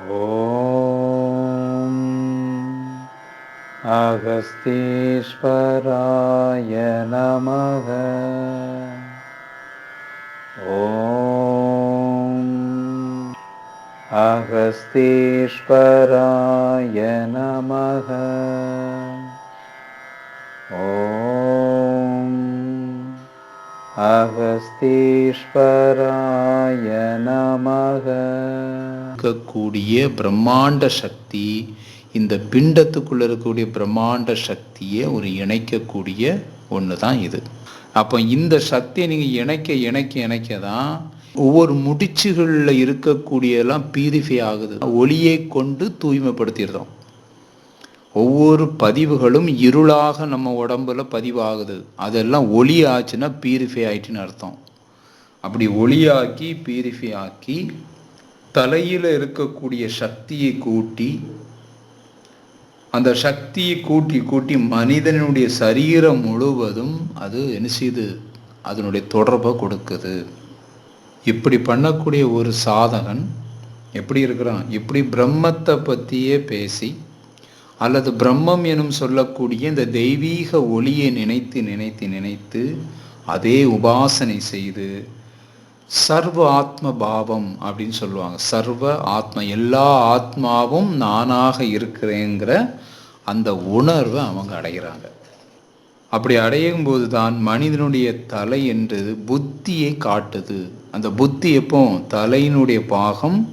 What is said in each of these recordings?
ॐ अगस्तीश्वराय नमः ॐ अगस्तीश्वराय नमः ॐ अगस्तीश्वराय नमः இருக்கக்கூடிய பிரம்மாண்ட சக்தி இந்த பிண்டத்துக்குள்ள இருக்கக்கூடிய பிரம்மாண்ட சக்தியை ஒரு இணைக்கக்கூடிய ஒன்று தான் இது. அப்போ இந்த சக்தியை நீங்கள் இணைக்க இணைக்க இணைக்க தான் ஒவ்வொரு முடிச்சுகளில் இருக்கக்கூடியலாம் பியூரிஃபை ஆகுது. ஒளியை கொண்டு தூய்மைப்படுத்திடுறோம். ஒவ்வொரு பதிவுகளும் இருளாக நம்ம உடம்புல பதிவாகுது. அதெல்லாம் ஒளி ஆச்சுன்னா பியூரிஃபை ஆயிட்டுன்னு அர்த்தம். அப்படி ஒளியாக்கி பியூரிஃபை ஆக்கி தலையில் இருக்கக்கூடிய சக்தியை கூட்டி அந்த சக்தியை கூட்டி கூட்டி மனிதனுடைய சரீரம் முழுவதும் அது என்ன செய்யுது அதனுடைய தொடர்பை கொடுக்குது. இப்படி பண்ணக்கூடிய ஒரு சாதகன் எப்படி இருக்கிறான்? இப்படி பிரம்மத்தை பற்றியே பேசி அல்லது பிரம்மம் எனும் சொல்லக்கூடிய இந்த தெய்வீக ஒளியை நினைத்து நினைத்து நினைத்து அதே உபாசனை செய்து சர்வ ஆத்ம பாவம் அப்படின்னு சொல்லுவாங்க. சர்வ ஆத்ம எல்லா ஆத்மாவும் நானாக இருக்கிறேங்கிற அந்த உணர்வை அவங்க அடைகிறாங்க. அப்படி அடையும் போது தான் மனிதனுடைய தலை என்றது புத்தியை காட்டுது. அந்த புத்தி எப்போ? தலையினுடைய பாகம்.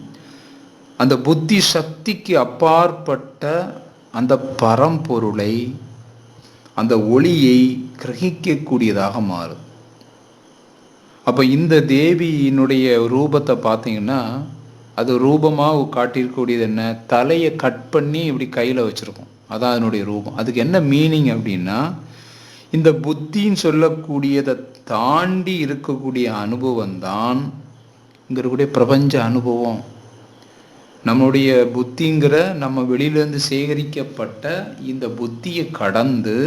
அந்த புத்தி சக்திக்கு அப்பாற்பட்ட அந்த பரம்பொருளை அந்த ஒளியை கிரகிக்கக்கூடியதாக மாறும். அப்போ இந்த தேவியினுடைய ரூபத்தை பார்த்தீங்கன்னா அது ரூபமாக காட்டியிருக்கக்கூடியது என்ன? தலையை கட் பண்ணி இப்படி கையில் வச்சுருக்கோம். அதான் அதனுடைய ரூபம். அதுக்கு என்ன மீனிங் அப்படின்னா இந்த புத்தின்னு சொல்லக்கூடியதை தாண்டி இருக்கக்கூடிய அனுபவம் தான் இங்கே இருக்கக்கூடிய பிரபஞ்ச அனுபவம். நம்மளுடைய புத்திங்கிற நம்ம வெளியிலேருந்து சேகரிக்கப்பட்ட இந்த புத்தியை கடந்து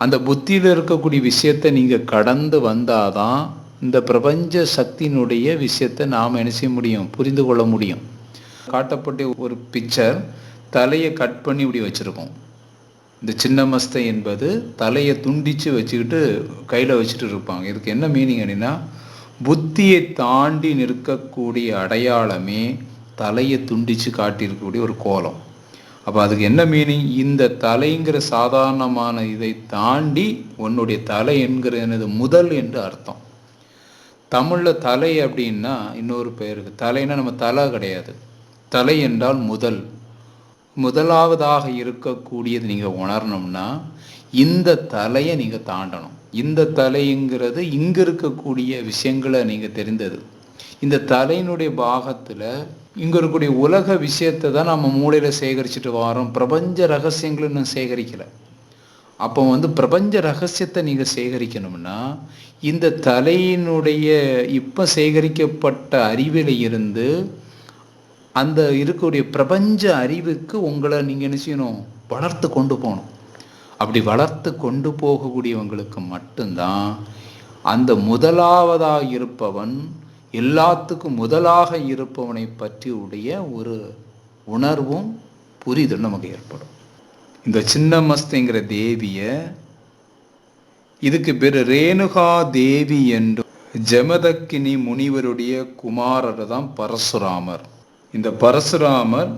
அந்த புத்தியில் இருக்கக்கூடிய விஷயத்தை நீங்கள் கடந்து வந்தாதான் இந்த பிரபஞ்ச சக்தியினுடைய விஷயத்தை நாம் என்ன செய்ய முடியும்? புரிந்து கொள்ள முடியும். காட்டப்பட்ட ஒரு பிக்சர் தலையை கட் பண்ணி இப்படி வச்சுருக்கோம். இந்த சின்ன மஸ்தை என்பது தலையை துண்டித்து வச்சுக்கிட்டு கையில் வச்சுட்டு இருப்பாங்க. இதுக்கு என்ன மீனிங் அப்படின்னா புத்தியை தாண்டி நிற்கக்கூடிய அடையாளமே தலையை துண்டித்து காட்டியிருக்கக்கூடிய ஒரு கோலம். அப்போ அதுக்கு என்ன மீனிங் இந்த தலைங்கிற சாதாரணமான இதை தாண்டி உன்னுடைய தலை என்கிற எனது முதல் என்று அர்த்தம். தமிழில் தலை அப்படின்னா இன்னொரு பேருக்கு தலைன்னா நம்ம தலை கிடையாது. தலை என்றால் முதல். முதலாவதாக இருக்கக்கூடியது நீங்கள் உணரணும்னா இந்த தலையை நீங்கள் தாண்டணும். இந்த தலைங்கிறது இங்கே இருக்கக்கூடிய விஷயங்களை நீங்கள் தெரிந்தது. இந்த தலையினுடைய பாகத்தில் இங்கே இருக்கக்கூடிய உலக விஷயத்தை தான் நம்ம மூளையில் சேகரிச்சுட்டு வரோம் பிரபஞ்ச ரகசியங்களை இன்னும் சேகரிக்கலை. அப்போ வந்து பிரபஞ்ச ரகசியத்தை நீங்கள் சேகரிக்கணும்னா இந்த தலையினுடைய இப்போ சேகரிக்கப்பட்ட அறிவில் இருந்து அந்த இருக்கக்கூடிய பிரபஞ்ச அறிவுக்கு உங்களை நீங்கள் என்ன செய்யணும்? வளர்த்து கொண்டு போகணும். அப்படி வளர்த்து கொண்டு போகக்கூடியவங்களுக்கு மட்டும்தான் அந்த முதலாவதாக இருப்பவன் எல்லாத்துக்கும் முதலாக இருப்பவனை பற்றி உடைய ஒரு உணர்வும் புரிதல் நமக்கு ஏற்படும். இந்த சின்னமஸ்திங்கிற தேவியை இதுக்கு பேர் ரேணுகா தேவி என்று ஜமதக்கினி முனிவருடைய குமாரர் தான் பரசுராமர். இந்த பரசுராமர்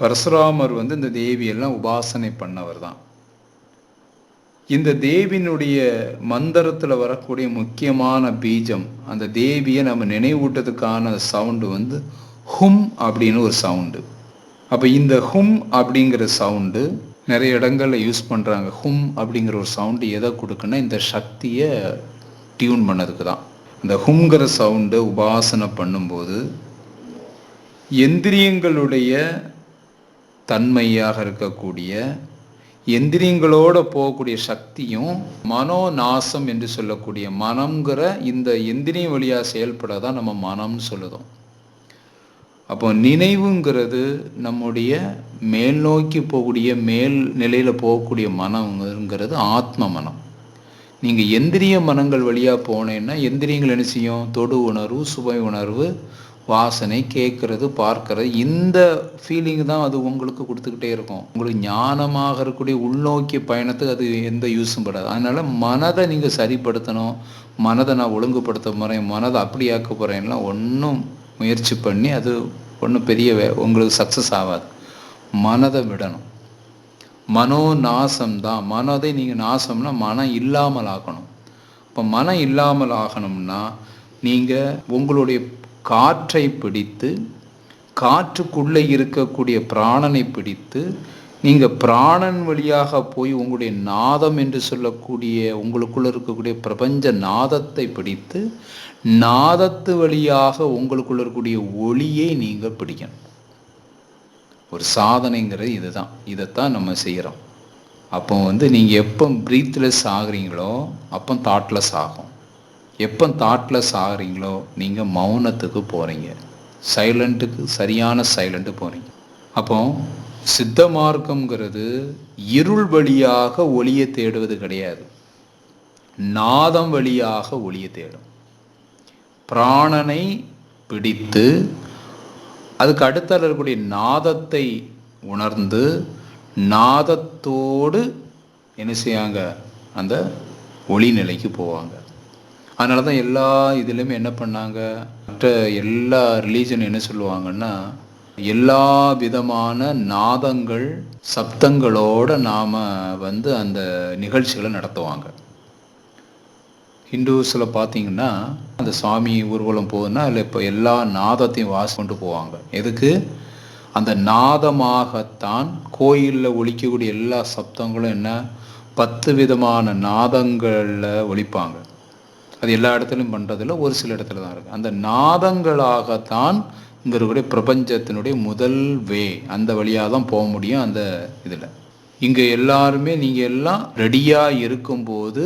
பரசுராமர் வந்து இந்த தேவியெல்லாம் உபாசனை பண்ணவர் தான். இந்த தேவியினுடைய மந்திரத்தில் வரக்கூடிய முக்கியமான பீஜம் அந்த தேவியை நம்ம நினைவூட்டதுக்கான சவுண்டு வந்து ஹும் அப்படின்னு ஒரு சவுண்டு. அப்போ இந்த ஹும் அப்படிங்கிற சவுண்டு நிறைய இடங்களில் யூஸ் பண்ணுறாங்க ஹும் அப்படிங்கிற ஒரு சவுண்டு எதை கொடுக்குன்னா இந்த சக்தியை டியூன் பண்ணதுக்கு தான். இந்த ஹும்ங்கிற சவுண்டை உபாசனை பண்ணும்போது எந்திரியங்களுடைய தன்மையாக இருக்கக்கூடிய எந்திரியங்களோட போகக்கூடிய சக்தியும் மனோநாசம் என்று சொல்லக்கூடிய மனம்ங்கிற இந்த எந்திரியம் வழியாக செயல்பட தான் நம்ம மனம்னு சொல்லுதோம். அப்போ நினைவுங்கிறது நம்முடைய மேல் நோக்கி போகக்கூடிய மேல் நிலையில் போகக்கூடிய மனம்ங்கிறது ஆத்ம மனம். நீங்கள் எந்திரிய மனங்கள் வழியாக போனேன்னா எந்திரியங்கள் என்ன செய்யும்? தொடு உணர்வு சுவை உணர்வு வாசனை கேட்கறது பார்க்கறது இந்த ஃபீலிங் தான் அது உங்களுக்கு கொடுத்துக்கிட்டே இருக்கும். உங்களுக்கு ஞானமாக இருக்கக்கூடிய உள்நோக்கிய பயணத்துக்கு அது எந்த யூஸும் படாது. அதனால் மனதை நீங்கள் சரிப்படுத்தணும். மனதை நான் ஒழுங்குபடுத்த போகிறேன் மனதை அப்படி ஆக்க போகிறேன்லாம் ஒன்றும் முயற்சி பண்ணி அது ஒன்றும் பெரிய உங்களுக்கு சக்ஸஸ் ஆகாது. மனதை விடணும். மனோ நாசம் தான் மனதை நீங்கள் நாசம்னா மனம் இல்லாமல் ஆகணும் இப்போ மனம் இல்லாமல் ஆகணும்னா நீங்கள் உங்களுடைய காற்றை பிடித்து காற்றுக்குள்ளே இருக்கக்கூடிய பிராணனை பிடித்து நீங்கள் பிராணன் வழியாக போய் உங்களுடைய நாதம் என்று சொல்லக்கூடிய உங்களுக்குள்ள இருக்கக்கூடிய பிரபஞ்ச நாதத்தை பிடித்து நாதத்து வழியாக உங்களுக்குள்ள இருக்கக்கூடிய ஒளியை நீங்கள் பிடிக்கணும். ஒரு சாதனைங்கிறது இதுதான். இதைத்தான் நம்ம செய்கிறோம் அப்போ வந்து நீங்கள் எப்போ ப்ரீத்லெஸ் ஆகுறீங்களோ அப்போ தாட்லெஸ் ஆகும். எப்போ தாட்லெஸ் ஆகுறீங்களோ நீங்கள் மௌனத்துக்கு போகிறீங்க சைலண்ட்டுக்கு சரியான சைலண்ட்டு போகிறீங்க அப்போ சித்த மார்க்கம்ங்கிறது இருள் வழியாக ஒளியை தேடுவது கிடையாது. நாதம் வழியாக ஒளியை தேடும். பிராணனை பிடித்து அதுக்கு அடுத்தால இருக்கக்கூடிய நாதத்தை உணர்ந்து நாதத்தோடு என்ன செய்யாங்க அந்த ஒளி நிலைக்கு போவாங்க. அதனால தான் எல்லா இதுலேயுமே என்ன பண்ணாங்க? மற்ற எல்லா ரிலீஜன் என்ன சொல்லுவாங்கன்னா எல்லா விதமான நாதங்கள் சப்தங்களோட நாம் வந்து அந்த நிகழ்ச்சிகளை நடத்துவாங்க. ஹிந்துஸில் பார்த்தீங்கன்னா அந்த சாமி ஊர்வலம் போகுதுன்னா அதில் இப்போ எல்லா நாதத்தையும் வாசி கொண்டு போவாங்க. எதுக்கு? அந்த நாதமாகத்தான் கோயிலில் ஒழிக்கக்கூடிய எல்லா சப்தங்களும் என்ன? பத்து விதமான நாதங்களில் ஒழிப்பாங்க அது எல்லா இடத்துலையும் பண்ணுறதில்ல ஒரு சில இடத்துல தான் இருக்குது அந்த நாதங்களாகத்தான் இங்கே இருக்கக்கூடிய பிரபஞ்சத்தினுடைய முதல் வே. அந்த வழியாக தான் போக முடியும் அந்த இதில். இங்கே எல்லாருமே நீங்கள் எல்லாம் ரெடியாக இருக்கும்போது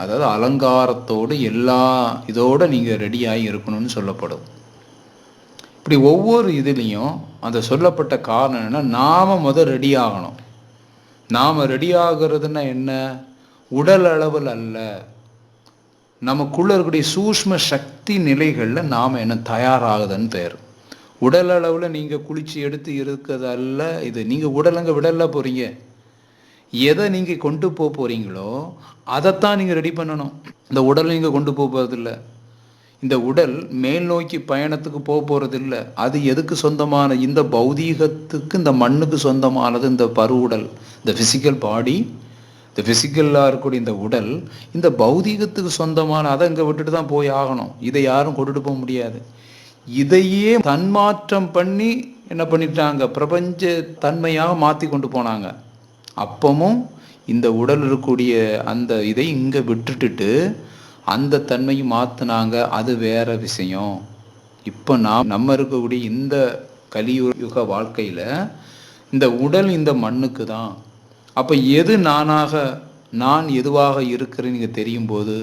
அதாவது அலங்காரத்தோடு எல்லா இதோடு நீங்கள் ரெடியாகி இருக்கணும்னு சொல்லப்படும். இப்படி ஒவ்வொரு இதுலேயும் அந்த சொல்லப்பட்ட காரணம் என்னென்னா நாம் முதல் ரெடி ஆகணும் நாம் ரெடி ஆகிறதுனா என்ன? உடல் அளவில் அல்ல. நமக்குள்ள இருக்கக்கூடிய சூஷ்ம சக்தி நிலைகளில் நாம் என்ன தயாராகுதுன்னு பேர். உடல் அளவில் நீங்கள் குளிச்சு எடுத்து இருக்கிறதல்ல இது. நீங்கள் உடலங்க விடல போகிறீங்க எதை நீங்கள் கொண்டு போக போகிறீங்களோ அதைத்தான் நீங்கள் ரெடி பண்ணணும். இந்த உடலை நீங்கள் கொண்டு போக போகிறதில்ல இந்த உடல் மேல் நோக்கி பயணத்துக்கு போக போகிறதில்ல அது எதுக்கு சொந்தமான இந்த பௌதீகத்துக்கு இந்த மண்ணுக்கு சொந்தமானது இந்த பரு உடல். இந்த ஃபிசிக்கல் பாடி இந்த ஃபிசிக்கலாக இருக்கக்கூடிய இந்த உடல் இந்த பௌதீகத்துக்கு சொந்தமான அதை இங்கே விட்டுட்டு தான் போய் ஆகணும். இதை யாரும் கொண்டுட்டு போக முடியாது. இதையே தன்மாற்றம் பண்ணி என்ன பண்ணிட்டாங்க? பிரபஞ்ச தன்மையாக மாற்றி கொண்டு போனாங்க. அப்பமும் இந்த உடல் இருக்கக்கூடிய அந்த இதை இங்கே விட்டுட்டுட்டு அந்த தன்மையும் மாற்றினாங்க அது வேற விஷயம். இப்போ நாம் நம்ம இருக்கக்கூடிய இந்த கலியுக வாழ்க்கையில் இந்த உடல் இந்த மண்ணுக்கு தான். அப்போ எது நானாக நான் எதுவாக இருக்கிறேன்னு தெரியும் போது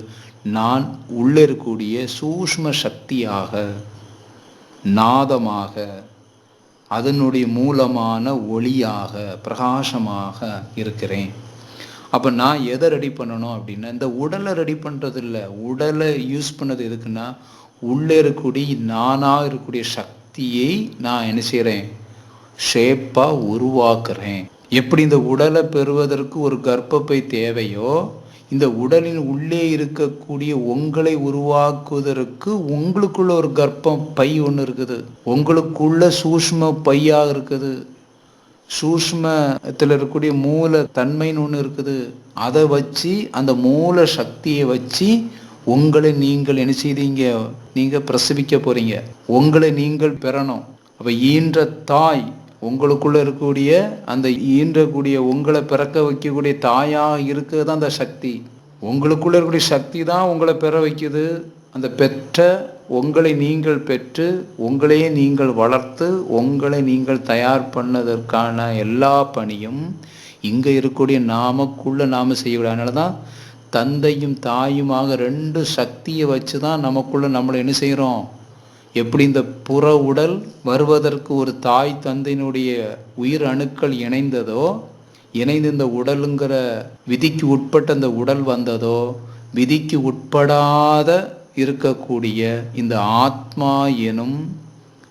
நான் உள்ளே இருக்கக்கூடிய சூஷ்ம சக்தியாக நாதமாக அதனுடைய மூலமான ஒளியாக பிரகாசமாக இருக்கிறேன். அப்போ நான் எதை ரெடி பண்ணணும் அப்படின்னா இந்த உடலை ரெடி பண்ணுறது இல்லை. உடலை யூஸ் பண்ணது எதுக்குன்னா உள்ளே இருக்கக்கூடிய நானாக இருக்கக்கூடிய சக்தியை நான் என்ன செய்கிறேன் ஷேப்பாக உருவாக்குறேன். எப்படி இந்த உடலை பெறுவதற்கு ஒரு கர்ப்பப்பை தேவையோ இந்த உடலின் உள்ளே இருக்கக்கூடிய உங்களை உருவாக்குவதற்கு உங்களுக்குள்ள ஒரு கர்ப்பம் பை ஒன்று இருக்குது. உங்களுக்குள்ள சூஷ்ம பையாக இருக்குது. சூஷ்மத்தில் இருக்கக்கூடிய மூல தன்மைன்னு ஒன்று இருக்குது. அதை வச்சு அந்த மூல சக்தியை வச்சு உங்களை நீங்கள் என்ன செய்தீங்க? நீங்கள் பிரசவிக்க போகிறீங்க உங்களை நீங்கள் பெறணும். அப்போ ஈன்ற தாய் உங்களுக்குள்ளே இருக்கக்கூடிய அந்த ஈன்றக்கூடிய உங்களை பிறக்க வைக்கக்கூடிய தாயாக இருக்கிறது தான் அந்த சக்தி. உங்களுக்குள்ளே இருக்கக்கூடிய சக்தி தான் உங்களை பெற வைக்குது. அந்த பெற்ற உங்களை நீங்கள் பெற்று உங்களையே நீங்கள் வளர்த்து உங்களை நீங்கள் தயார் பண்ணதற்கான எல்லா பணியும் இங்கே இருக்கக்கூடிய நாமக்குள்ளே நாம செய்யக்கூடாது அதனால தான் தந்தையும் தாயுமாக ரெண்டு சக்தியை வச்சு தான் நமக்குள்ளே நம்மளை என்ன செய்கிறோம் எப்படி இந்த புற உடல் வருவதற்கு ஒரு தாய் தந்தையினுடைய உயிர் அணுக்கள் இணைந்ததோ இணைந்து இந்த உடலுங்கிற விதிக்கு உட்பட்ட அந்த உடல் வந்ததோ விதிக்கு உட்படாத இருக்கக்கூடிய இந்த ஆத்மா எனும்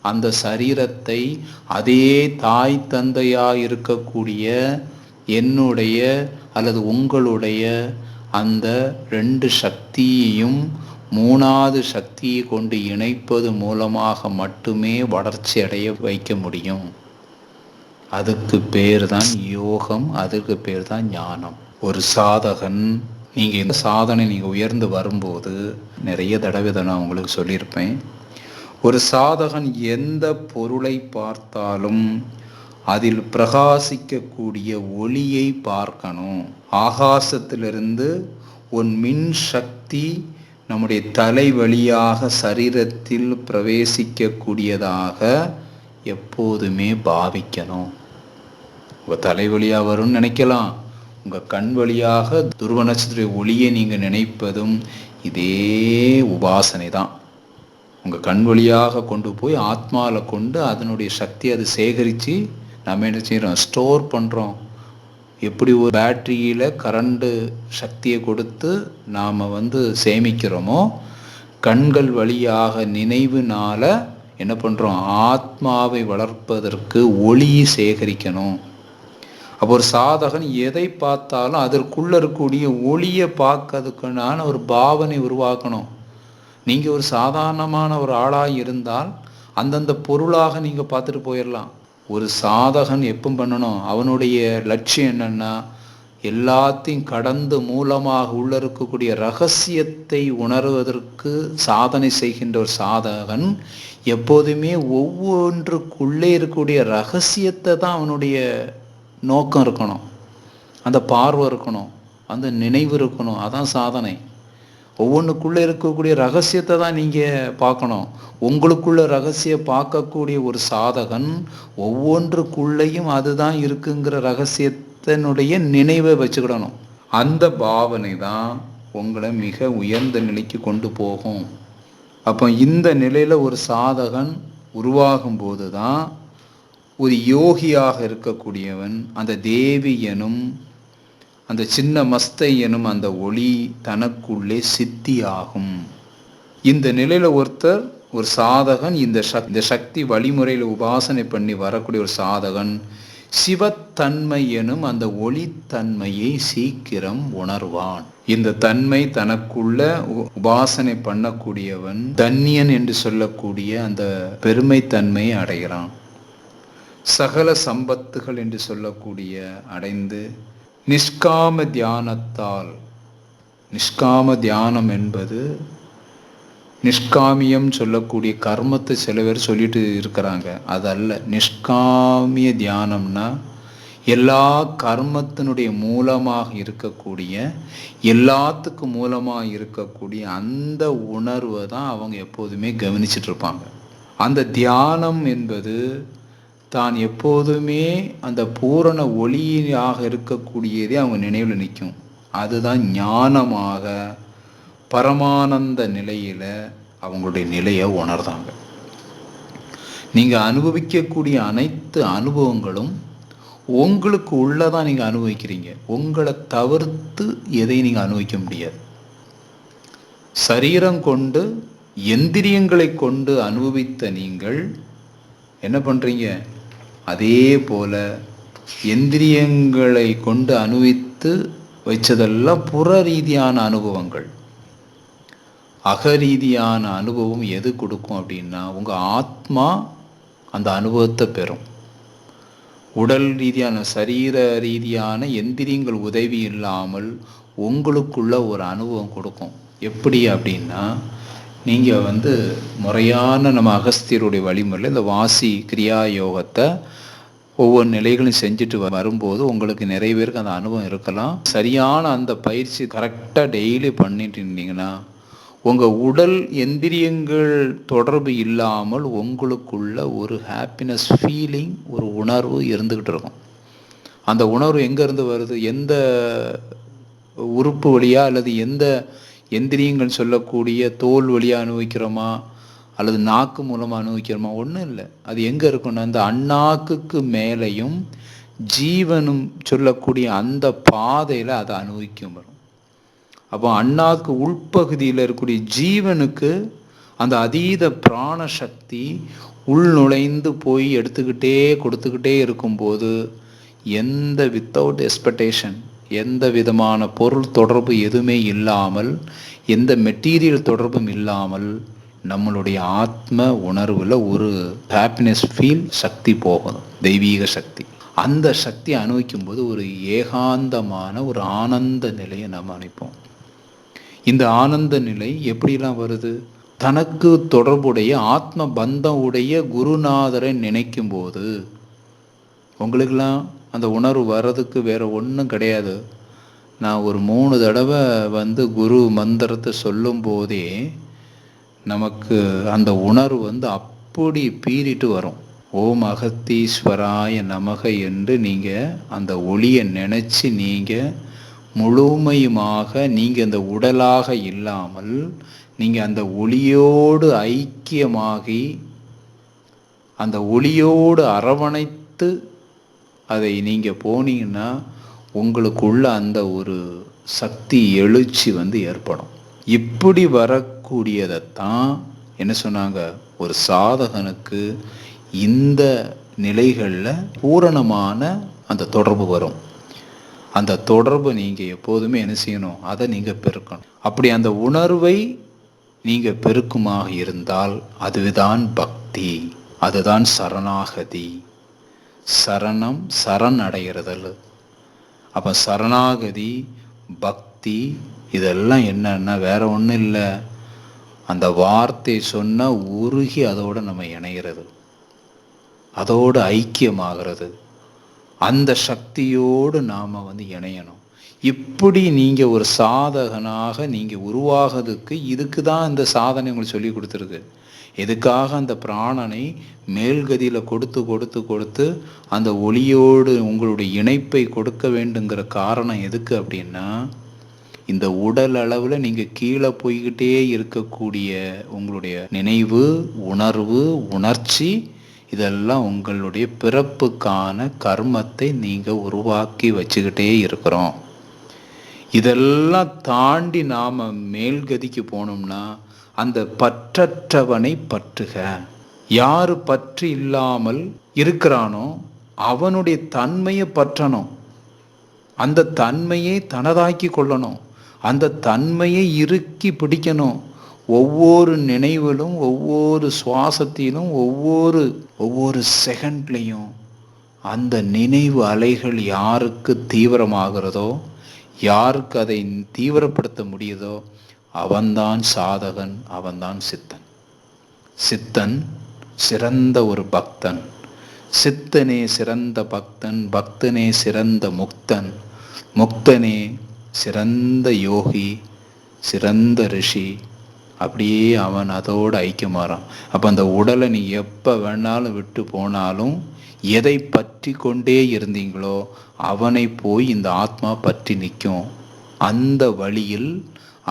அந்த சரீரத்தை அதே தாய் தந்தையாக இருக்கக்கூடிய என்னுடைய அல்லது உங்களுடைய அந்த ரெண்டு சக்தியையும் மூணாவது சக்தியை கொண்டு இணைப்பது மூலமாக மட்டுமே வளர்ச்சி அடைய வைக்க முடியும். அதுக்கு பேர் தான் யோகம் அதுக்கு பேர் தான் ஞானம். ஒரு சாதகன் நீங்கள் இந்த சாதனை நீங்கள் உயர்ந்து வரும்போது நிறைய தடவை இதை நான் உங்களுக்கு சொல்லியிருப்பேன். ஒரு சாதகன் எந்த பொருளை பார்த்தாலும் அதில் பிரகாசிக்கக்கூடிய ஒளியை பார்க்கணும். ஆகாசத்திலிருந்து உன் மின் சக்தி நம்முடைய தலை வழியாக சரீரத்தில் பிரவேசிக்கக்கூடியதாக எப்போதுமே பாவிக்கணும். உங்கள் தலை வழியாக வரும்னு நினைக்கலாம். உங்கள் கண் வழியாக துருவ நட்சத்திர ஒளியை நீங்கள் நினைப்பதும் இதே உபாசனை தான் உங்கள் கண் வழியாக கொண்டு போய் ஆத்மாவில் கொண்டு அதனுடைய சக்தி அது சேகரித்து நம்ம என்ன செய்கிறோம் ஸ்டோர் பண்ணுறோம் எப்படி ஒரு பேட்டரியில் கரண்ட்டு சக்தியை கொடுத்து நாம் வந்து சேமிக்கிறோமோ கண்கள் வழியாக நினைவுனால என்ன பண்ணுறோம் ஆத்மாவை வளர்ப்பதற்கு ஒளியை சேகரிக்கணும். அப்போ ஒரு சாதகன் எதை பார்த்தாலும் அதற்குள்ள இருக்கக்கூடிய ஒளியை பார்க்கறதுக்குனான ஒரு பாவனை உருவாக்கணும். நீங்கள் ஒரு சாதாரணமான ஒரு ஆளாக இருந்தால் அந்தந்த பொருளாக நீங்கள் பார்த்துட்டு போயிடலாம் ஒரு சாதகன் எப்பவும் பண்ணணும்? அவனுடைய லட்சியம் என்னன்னா எல்லாத்தையும் கடந்து மூலமாக உள்ள இருக்கக்கூடிய ரகசியத்தை உணர்வதற்கு சாதனை செய்கின்ற ஒரு சாதகன் எப்போதுமே ஒவ்வொன்றுக்குள்ளே இருக்கக்கூடிய ரகசியத்தை தான் அவனுடைய நோக்கம் இருக்கணும். அந்த பார்வை இருக்கணும். அந்த நினைவு இருக்கணும். அதான் சாதனை. ஒவ்வொன்றுக்குள்ளே இருக்கக்கூடிய ரகசியத்தை தான் நீங்கள் பார்க்கணும். உங்களுக்குள்ள ரகசிய பார்க்கக்கூடிய ஒரு சாதகன் ஒவ்வொன்றுக்குள்ளேயும் அதுதான் இருக்குங்கிற ரகசியத்தினுடைய நினைவை வச்சுக்கிடணும். அந்த பாவனை தான் உங்களை மிக உயர்ந்த நிலைக்கு கொண்டு போகும். அப்போ இந்த நிலையில் ஒரு சாதகன் உருவாகும் போது தான் ஒரு யோகியாக இருக்கக்கூடியவன் அந்த தேவி எனும் அந்த சின்ன மஸ்தை எனும் அந்த ஒளி தனக்குள்ளே சித்தி ஆகும் இந்த நிலையில் ஒருத்தர் ஒரு சாதகன் இந்த சக் இந்த சக்தி வழிமுறையில் உபாசனை பண்ணி வரக்கூடிய ஒரு சாதகன் சிவத்தன்மை எனும் அந்த ஒளித்தன்மையை சீக்கிரம் உணர்வான். இந்த தன்மை தனக்குள்ள உ- உபாசனை பண்ணக்கூடியவன் தன்யன் என்று சொல்லக்கூடிய அந்த பெருமைத்தன்மையை அடைகிறான். சகல சம்பத்துகள் என்று சொல்லக்கூடிய அடைந்து நிஷ்காம தியானத்தால். நிஷ்காம தியானம் என்பது நிஷ்காமியம் சொல்லக்கூடிய கர்மத்தை சில பேர் சொல்லிட்டு இருக்கிறாங்க. அதல்ல. நிஷ்காமிய தியானம்னா எல்லா கர்மத்தினுடைய மூலமாக இருக்கக்கூடிய எல்லாத்துக்கும் மூலமாக இருக்கக்கூடிய அந்த உணர்வை தான் அவங்க எப்போதுமே கவனிச்சிட்டு இருப்பாங்க. அந்த தியானம் என்பது தான் எப்போதுமே அந்த பூரண ஒளியாக இருக்கக்கூடியதே அவங்க நினைவில் நிற்கும் அதுதான் ஞானமாக பரமானந்த நிலையில் அவங்களுடைய நிலையை உணர்ந்தாங்க நீங்கள் அனுபவிக்கக்கூடிய அனைத்து அனுபவங்களும் உங்களுக்கு உள்ளதான் நீங்கள் அனுபவிக்கிறீங்க. உங்களை தவிர்த்து எதையும் நீங்கள் அனுபவிக்க முடியாது. சரீரம் கொண்டு எந்திரியங்களை கொண்டு அனுபவித்த நீங்கள் என்ன பண்ணுறீங்க அதே போல எந்திரியங்களை கொண்டு அனுபவித்து வச்சதெல்லாம் புற ரீதியான அனுபவங்கள். அகரீதியான அனுபவம் எது கொடுக்கும் அப்படின்னா உங்கள் ஆத்மா அந்த அனுபவத்தை பெறும். உடல் ரீதியான சரீர ரீதியான எந்திரியங்கள் உதவி இல்லாமல் உங்களுக்குள்ள ஒரு அனுபவம் கொடுக்கும். எப்படி அப்படின்னா நீங்கள் வந்து முறையான நம்ம அகஸ்தியருடைய வழிமுறையில் இந்த வாசி கிரியா யோகத்தை ஒவ்வொரு நிலைகளும் செஞ்சுட்டு வரும்போது உங்களுக்கு நிறைய பேருக்கு அந்த அனுபவம் இருக்கலாம். சரியான அந்த பயிற்சி கரெக்டாக டெய்லி பண்ணிட்டு இருந்தீங்கன்னா உங்கள் உடல் எந்திரியங்கள் தொடர்பு இல்லாமல் உங்களுக்குள்ள ஒரு ஹாப்பினஸ் ஃபீலிங் ஒரு உணர்வு இருந்துக்கிட்டு இருக்கும். அந்த உணர்வு எங்கேருந்து வருது? எந்த உறுப்பு வழியா அல்லது எந்த எந்திரியங்கள் சொல்லக்கூடிய தோல் வழியாக அனுபவிக்கிறோமா? அல்லது நாக்கு மூலமாக அனுபவிக்கிறோமா? ஒன்றும் இல்லை. அது எங்கே இருக்குன்னா அந்த அண்ணாக்குக்கு மேலேயும் ஜீவனும் சொல்லக்கூடிய அந்த பாதையில் அதை அனுபவிக்கும் வரும். அப்போ அண்ணாக்கு உள்பகுதியில் இருக்கக்கூடிய ஜீவனுக்கு அந்த அதீத பிராண சக்தி உள் நுழைந்து போய் எடுத்துக்கிட்டே கொடுத்துக்கிட்டே இருக்கும்போது எந்த வித்தவுட் எக்ஸ்பெக்டேஷன் எந்த விதமான பொருள் தொடர்பு எதுவுமே இல்லாமல் எந்த மெட்டீரியல் தொடர்பும் இல்லாமல் நம்மளுடைய ஆத்ம உணர்வில் ஒரு ஹாப்பினஸ் ஃபீல் சக்தி போகும் தெய்வீக சக்தி. அந்த சக்தி அனுபவிக்கும் போது ஒரு ஏகாந்தமான ஒரு ஆனந்த நிலையை நம்ம அனுப்போம் இந்த ஆனந்த நிலை எப்படிலாம் வருது? தனக்கு தொடர்புடைய ஆத்ம பந்தம் உடைய குருநாதரை நினைக்கும் போது உங்களுக்கெல்லாம் அந்த உணர்வு வர்றதுக்கு வேறு ஒன்றும் கிடையாது. நான் ஒரு மூணு தடவை வந்து குரு மந்திரத்தை சொல்லும் போதே நமக்கு அந்த உணர்வு வந்து அப்படி பீறிட்டு வரும். ஓம் அகத்தீஸ்வராய நமக என்று நீங்கள் அந்த ஒளியை நினச்சி நீங்கள் முழுமையுமாக நீங்கள் அந்த உடலாக இல்லாமல் நீங்கள் அந்த ஒளியோடு ஐக்கியமாகி அந்த ஒளியோடு அரவணைத்து அதை நீங்கள் போனீங்கன்னா உங்களுக்குள்ள அந்த ஒரு சக்தி எழுச்சி வந்து ஏற்படும். இப்படி வரக்கூடியதைத்தான் என்ன சொன்னாங்க ஒரு சாதகனுக்கு இந்த நிலைகளில் பூரணமான அந்த தொடர்பு வரும். அந்த தொடர்பு நீங்கள் எப்போதுமே என்ன செய்யணும்? அதை நீங்கள் பெருக்கணும். அப்படி அந்த உணர்வை நீங்கள் பெருக்குமாக இருந்தால் அதுதான் பக்தி அதுதான் சரணாகதி. சரணம் சரண் அடைகிறதல் அப்போ சரணாகதி பக்தி இதெல்லாம் என்னன்னா வேற ஒன்றும் இல்லை. அந்த வார்த்தை சொன்னால் உருகி அதோடு நம்ம இணைகிறது அதோடு ஐக்கியமாகிறது. அந்த சக்தியோடு நாம் வந்து இணையணும். இப்படி நீங்கள் ஒரு சாதகனாக நீங்கள் உருவாகிறதுக்கு இதுக்கு தான் இந்த சாதனை உங்களுக்கு சொல்லி கொடுத்துருக்கு எதுக்காக அந்த பிராணனை மேல்கதியில் கொடுத்து கொடுத்து கொடுத்து அந்த ஒளியோடு உங்களுடைய இணைப்பை கொடுக்க வேண்டுங்கிற காரணம் எதுக்கு அப்படின்னா இந்த உடல் அளவில் நீங்கள் கீழே போய்கிட்டே இருக்கக்கூடிய உங்களுடைய நினைவு உணர்வு உணர்ச்சி இதெல்லாம் உங்களுடைய பிறப்புக்கான கர்மத்தை நீங்கள் உருவாக்கி வச்சுக்கிட்டே இருக்கிறோம். இதெல்லாம் தாண்டி நாம் மேல்கதிக்கு போனோம்னா அந்த பற்றற்றவனை பற்றுக. யார் பற்று இல்லாமல் இருக்கிறானோ அவனுடைய தன்மையை பற்றணும். அந்த தன்மையை தனதாக்கி கொள்ளணும். அந்த தன்மையை இறுக்கி பிடிக்கணும். ஒவ்வொரு நினைவிலும் ஒவ்வொரு சுவாசத்திலும் ஒவ்வொரு ஒவ்வொரு செகண்ட்லேயும் அந்த நினைவு அலைகள் யாருக்கு தீவிரமாகிறதோ யாருக்கு அதை தீவிரப்படுத்த முடியுதோ அவன்தான் சாதகன் அவன்தான் சித்தன். சித்தன் சிறந்த ஒரு பக்தன். சித்தனே சிறந்த பக்தன் பக்தனே சிறந்த முக்தன். முக்தனே சிறந்த யோகி சிறந்த ரிஷி. அப்படியே அவன் அதோடு ஐக்கியமாறான். அப்போ அந்த உடலை நீ எப்போ வேணாலும் விட்டு போனாலும் எதை பற்றி கொண்டே இருந்தீங்களோ அவனை போய் இந்த ஆத்மா பற்றி நிற்கும். அந்த வழியில்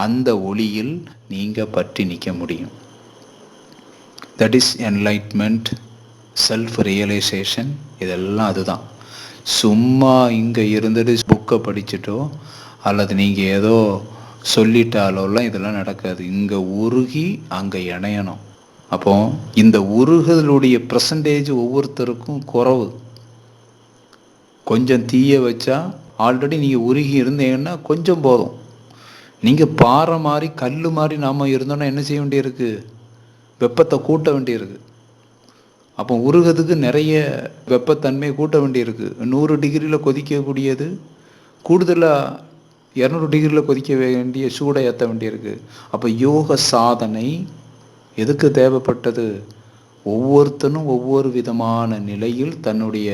அந்த ஒளியில் நீங்கள் பற்றி நிற்க முடியும். That is enlightenment self realisation இதெல்லாம் அதுதான். சும்மா இங்கே இருந்துட்டு புக்கை படிச்சுட்டோ அல்லது நீங்கள் ஏதோ சொல்லிட்டாலோலாம் இதெல்லாம் நடக்காது. இங்கே உருகி அங்கே இணையணும். அப்போ இந்த உருகுதலுடைய பர்சன்டேஜ் ஒவ்வொருத்தருக்கும் குறவு. கொஞ்சம் தீய வச்சா ஆல்ரெடி நீங்கள் உருகி இருந்தீங்கன்னா கொஞ்சம் போதும். நீங்கள் பாறை மாதிரி கல் மாதிரி நாம் இருந்தோன்னா என்ன செய்ய வேண்டியிருக்கு? வெப்பத்தை கூட்ட வேண்டியிருக்கு. அப்போ உருகிறதுக்கு நிறைய வெப்பத்தன்மையை கூட்ட வேண்டியிருக்கு. நூறு டிகிரியில் கொதிக்கக்கூடியது கூடுதலாக இரநூறு டிகிரியில் கொதிக்க வேண்டிய சூடை ஏற்ற வேண்டியிருக்கு. அப்போ யோக சாதனை எதுக்கு தேவைப்பட்டது? ஒவ்வொருத்தனும் ஒவ்வொரு விதமான நிலையில் தன்னுடைய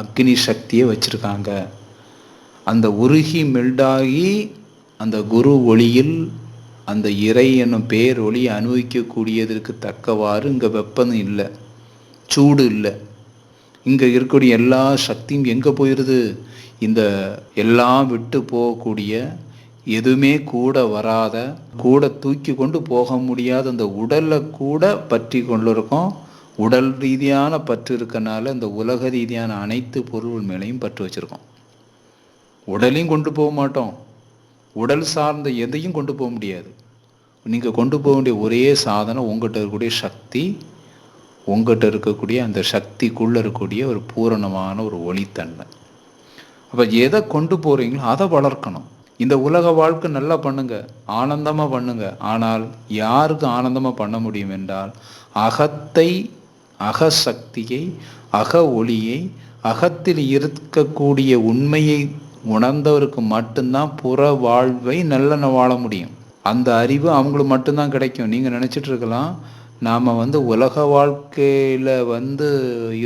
அக்னி சக்தியை வச்சுருக்காங்க. அந்த உருகி மெல்டாகி அந்த குரு ஒளியில் அந்த இறை என்னும் பேர் ஒளியை அனுபவிக்கக்கூடியதற்கு தக்கவாறு இங்கே வெப்பம் இல்லை சூடு இல்லை. இங்கே இருக்கக்கூடிய எல்லா சக்தியும் எங்கே போயிடுது இந்த எல்லாம் விட்டு போகக்கூடிய எதுவுமே கூட வராத கூட தூக்கி கொண்டு போக முடியாத அந்த உடலை கூட பற்றி கொண்டு இருக்கோம் உடல் ரீதியான பற்று இருக்கனால இந்த உலக ரீதியான அனைத்து பொருள் மேலேயும் பற்று வச்சுருக்கோம். உடலையும் கொண்டு போக மாட்டோம். உடல் சார்ந்த எதையும் கொண்டு போக முடியாது. நீங்கள் கொண்டு போக வேண்டிய ஒரே சாதனம் உங்கள்கிட்ட இருக்கக்கூடிய சக்தி உங்கள்கிட்ட இருக்கக்கூடிய அந்த சக்திக்குள்ளே இருக்கக்கூடிய ஒரு பூரணமான ஒரு ஒளித்தன்மை. அப்போ எதை கொண்டு போகிறீங்களோ அதை வளர்க்கணும். இந்த உலக வாழ்க்கை நல்லா பண்ணுங்க ஆனந்தமாக பண்ணுங்க. ஆனால் யாருக்கு ஆனந்தமாக பண்ண முடியும் என்றால் அகத்தை அகசக்தியை அக ஒளியை அகத்தில் இருக்கக்கூடிய உண்மையை உணர்ந்தவருக்கு மட்டும்தான் புற வாழ்வை நல்ல வாழ முடியும். அந்த அறிவு அவங்களுக்கு மட்டும்தான் கிடைக்கும். நீங்கள் நினச்சிட்டு இருக்கலாம் நாம் வந்து உலக வாழ்க்கையில் வந்து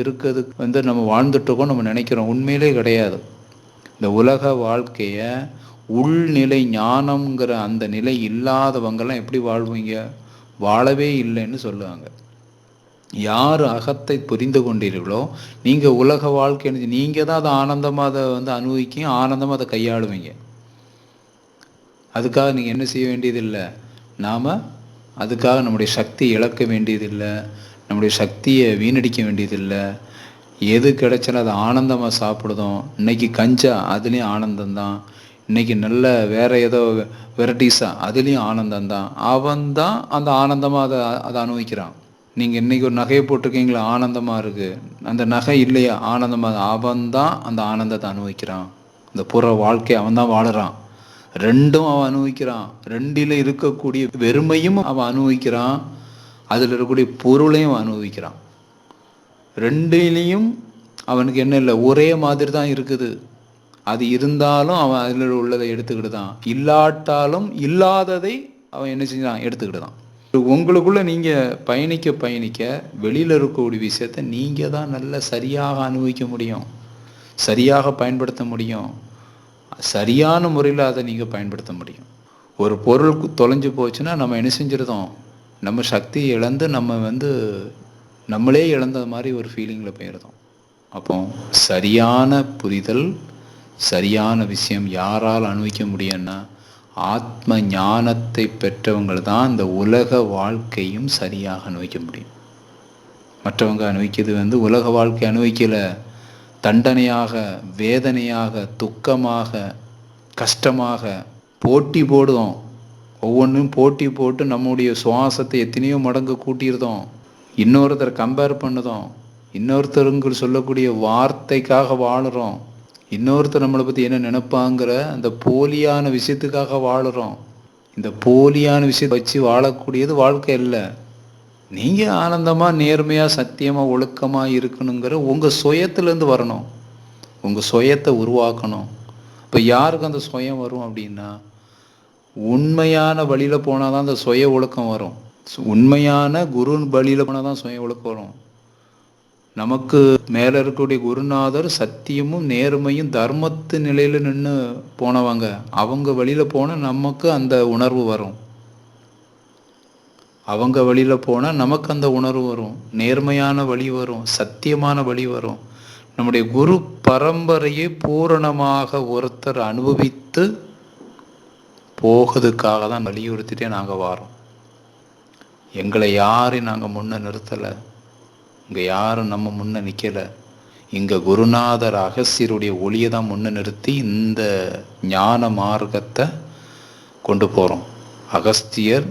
இருக்கிறதுக்கு வந்து நம்ம வாழ்ந்துட்டுருக்கோம் நம்ம நினைக்கிறோம். உண்மையிலே கிடையாது. இந்த உலக வாழ்க்கையை உள்நிலை ஞானம்ங்கிற அந்த நிலை இல்லாதவங்கெல்லாம் எப்படி வாழ்வீங்க? வாழவே இல்லைன்னு சொல்லுவாங்க. யார் அகத்தை புரிந்து கொண்டீர்களோ நீங்கள் உலக வாழ்க்கை நீங்கள் தான் அதை ஆனந்தமாக அதை வந்து அனுபவிக்கும் ஆனந்தமாக அதை கையாளுவீங்க. அதுக்காக நீங்கள் என்ன செய்ய வேண்டியதில்லை? நாம் அதுக்காக நம்முடைய சக்தி இழக்க வேண்டியதில்லை. நம்முடைய சக்தியை வீணடிக்க வேண்டியதில்லை. எது கிடைச்சாலும் அதை ஆனந்தமாக சாப்பிடுதோம். இன்னைக்கு கஞ்சா அதுலேயும் ஆனந்தம்தான். இன்னைக்கு நல்ல வேற ஏதோ வெரைட்டிஸாக அதுலேயும் ஆனந்தம்தான் அவன் தான் அந்த ஆனந்தமாக அதை அதை அனுபவிக்கிறான். நீங்கள் இன்றைக்கி ஒரு நகையை போட்டிருக்கீங்களா? ஆனந்தமாக இருக்குது அந்த நகை இல்லையா? ஆனந்தமாக அவன் தான் அந்த ஆனந்தத்தை அனுபவிக்கிறான். அந்த புற வாழ்க்கையை அவன் தான் வாழுறான். ரெண்டும் அவன் அனுபவிக்கிறான். ரெண்டில் இருக்கக்கூடிய வெறுமையும் அவன் அனுபவிக்கிறான். அதில் இருக்கக்கூடிய பொருளையும் அவன் அனுபவிக்கிறான். ரெண்டிலையும் அவனுக்கு என்ன இல்லை? ஒரே மாதிரி தான் இருக்குது. அது இருந்தாலும் அவன் அதில் உள்ளதை எடுத்துக்கிட்டு தான். இல்லாட்டாலும் இல்லாததை அவன் என்ன செஞ்சான்? எடுத்துக்கிட்டு தான். உங்களுக்குள்ள நீங்கள் பயணிக்க பயணிக்க வெளியில் இருக்கக்கூடிய விஷயத்த நீங்கள் தான் நல்ல சரியாக அனுபவிக்க முடியும். சரியாக பயன்படுத்த முடியும். சரியான முறையில் அதை நீங்கள் பயன்படுத்த முடியும். ஒரு பொருள் தொலைஞ்சு போச்சுன்னா நம்ம என்ன செஞ்சிருந்தோம் நம்ம சக்தி இழந்து நம்ம வந்து நம்மளே இழந்த மாதிரி ஒரு ஃபீலிங்கில் போயிருந்தோம் அப்போ சரியான புரிதல் சரியான விஷயம் யாரால் அனுபவிக்க முடியும்னா ஆத்ம ஞானத்தை பெற்றவங்கள் தான் இந்த உலக வாழ்க்கையும் சரியாக அனுபவிக்க முடியும். மற்றவங்க அனுபவிக்கிறது வந்து உலக வாழ்க்கை அனுபவிக்கலை. தண்டனையாக வேதனையாக துக்கமாக கஷ்டமாக போட்டி போடுவோம் ஒவ்வொன்றும் போட்டி போட்டு நம்முடைய சுவாசத்தை எத்தனையோ மடங்கு கூட்டியிருந்தோம் இன்னொருத்தரை கம்பேர் பண்ணுதோம். இன்னொருத்தருங்க சொல்லக்கூடிய வார்த்தைக்காக வாழ்கிறோம் இன்னொருத்தர் நம்மளை பற்றி என்ன நினைப்பாங்கிற அந்த போலியான விஷயத்துக்காக வாழுறோம். இந்த போலியான விஷயத்தை வச்சு வாழக்கூடியது வாழ்க்கை இல்லை நீங்கள் ஆனந்தமாக நேர்மையாக சத்தியமாக ஒழுக்கமாக இருக்கணுங்கிற உங்கள் சுயத்துலேருந்து வரணும். உங்கள் சுயத்தை உருவாக்கணும். இப்போ யாருக்கு அந்த சுயம் வரும் அப்படின்னா உண்மையான வழியில் போனால் தான் அந்த சுய ஒழுக்கம் வரும். உண்மையான குரு வழியில் போனால் தான் சுய ஒழுக்கம் வரும். நமக்கு மேலே இருக்கக்கூடிய குருநாதர் சத்தியமும் நேர்மையும் தர்மத்து நிலையில் நின்று போனவங்க. அவங்க வழியில் போனால் நமக்கு அந்த உணர்வு வரும். அவங்க வழியில் போனால் நமக்கு அந்த உணர்வு வரும். நேர்மையான வழி வரும். சத்தியமான வழி வரும். நம்முடைய குரு பரம்பரையை பூரணமாக ஒருத்தர் அனுபவித்து போகிறதுக்காக தான் வலியுறுத்திட்டே நாங்கள் வாரோம். எங்களை யாரையும் நாங்கள் முன்ன நிறுத்தலை. இங்கே யாரும் நம்ம முன்ன நிற்கலை இங்கே குருநாதர் அகசியருடைய ஒளியை தான் முன்ன நிறுத்தி இந்த ஞான மார்க்கத்தை கொண்டு போகிறோம் அகஸ்தியர்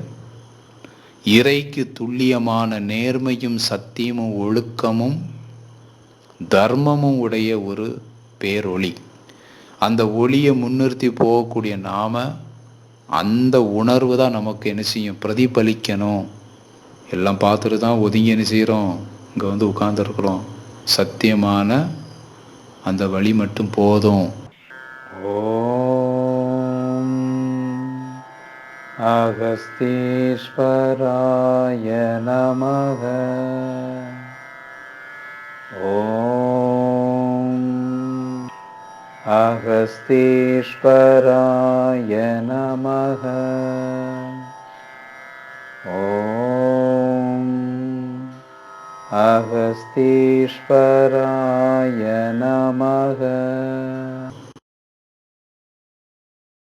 இறைக்கு துல்லியமான நேர்மையும் சத்தியமும் ஒழுக்கமும் தர்மமும் உடைய ஒரு பேரொளி. அந்த ஒளியை முன்னிறுத்தி போகக்கூடிய நாம அந்த உணர்வு தான் நமக்கு என்ன செய்யும்? பிரதிபலிக்கணும். எல்லாம் பார்த்துட்டு தான் ஒதுங்கி என்ன செய்கிறோம் இங்கே வந்து உட்கார்ந்துருக்குறோம். சத்தியமான அந்த வழி மட்டும் போதும். ஓம் அகஸ்தீஸ்வராய நமக. ஓம் அகஸ்தீஸ்வராய நமக. ஓம் அகஸ்தீஸ்வராய நமக.